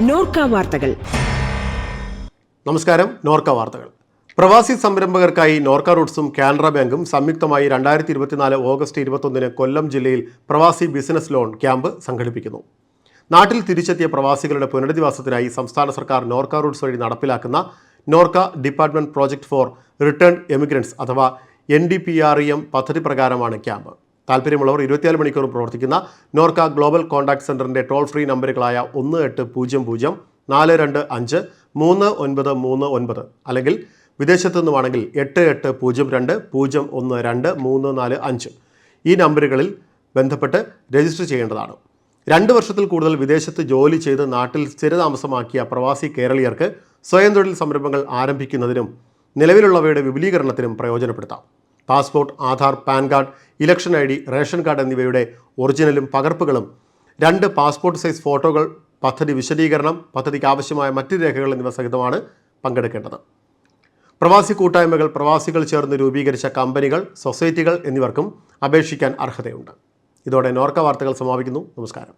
നോർക്ക വാർത്തകൾ. നമസ്കാരം നോർക്ക വാർത്തകൾ. പ്രവാസി സംരംഭകർക്കായി നോർക്ക റൂട്ട്സും കാനറ ബാങ്കും സംയുക്തമായി രണ്ടായിരത്തി ഇരുപത്തിനാല് ഓഗസ്റ്റ് ഇരുപത്തൊന്നിന് കൊല്ലം ജില്ലയിൽ പ്രവാസി ബിസിനസ് ലോൺ ക്യാമ്പ് സംഘടിപ്പിക്കുന്നു. നാട്ടിൽ തിരിച്ചെത്തിയ പ്രവാസികളുടെ പുനരധിവാസത്തിനായി സംസ്ഥാന സർക്കാർ നോർക്ക റൂട്ട്സ് വഴി നടപ്പിലാക്കുന്ന Norka department project for return emigrants അഥവാ N D P R E M പദ്ധതി പ്രകാരമാണ് ക്യാമ്പ്. താല്പര്യമുള്ളവർ ഇരുപത്തിനാല് മണിക്കൂറും പ്രവർത്തിക്കുന്ന നോർക്ക ഗ്ലോബൽ കോൺടാക്ട് സെന്ററിന്റെ ടോൾ ഫ്രീ നമ്പറുകളായ ഒന്ന് എട്ട് പൂജ്യം പൂജ്യം നാല് രണ്ട് അഞ്ച് മൂന്ന് ഒൻപത് മൂന്ന് ഒൻപത് അല്ലെങ്കിൽ വിദേശത്തു നിന്നുമാണെങ്കിൽ എട്ട് എട്ട് പൂജ്യം രണ്ട് പൂജ്യം ഒന്ന് രണ്ട് മൂന്ന് നാല് അഞ്ച് ഈ നമ്പറുകളിൽ ബന്ധപ്പെട്ട് രജിസ്റ്റർ ചെയ്യേണ്ടതാണ്. രണ്ട് വർഷത്തിൽ കൂടുതൽ വിദേശത്ത് ജോലി ചെയ്ത് നാട്ടിൽ സ്ഥിരതാമസമാക്കിയ പ്രവാസി കേരളീയർക്ക് സ്വയം തൊഴിൽ സംരംഭങ്ങൾ ആരംഭിക്കുന്നതിനും നിലവിലുള്ളവയുടെ വിപുലീകരണത്തിനും പ്രയോജനപ്പെടുത്താം. Passport Aadhaar PAN card election I D ration card എന്നിവയുടെ ഒറിജിനലും പകർപ്പുകളും രണ്ട് പാസ്പോർട്ട് സൈസ് ഫോട്ടോകൾ പദ്ധതി വിശദീകരണം പദ്ധതിക്ക് ആവശ്യമായ മറ്റ് രേഖകൾ എന്നിവ സഹിതമാണ് പങ്കെടുക്കേണ്ടത്. പ്രവാസി കൂട്ടായ്മകൾ പ്രവാസികൾ ചേർന്ന് രൂപീകരിച്ച കമ്പനികൾ സൊസൈറ്റികൾ എന്നിവർക്കും അപേക്ഷിക്കാൻ അർഹതയുണ്ട്. ഇതോടെ നോർക്ക വാർത്തകൾ സമാപിക്കുന്നു. നമസ്കാരം.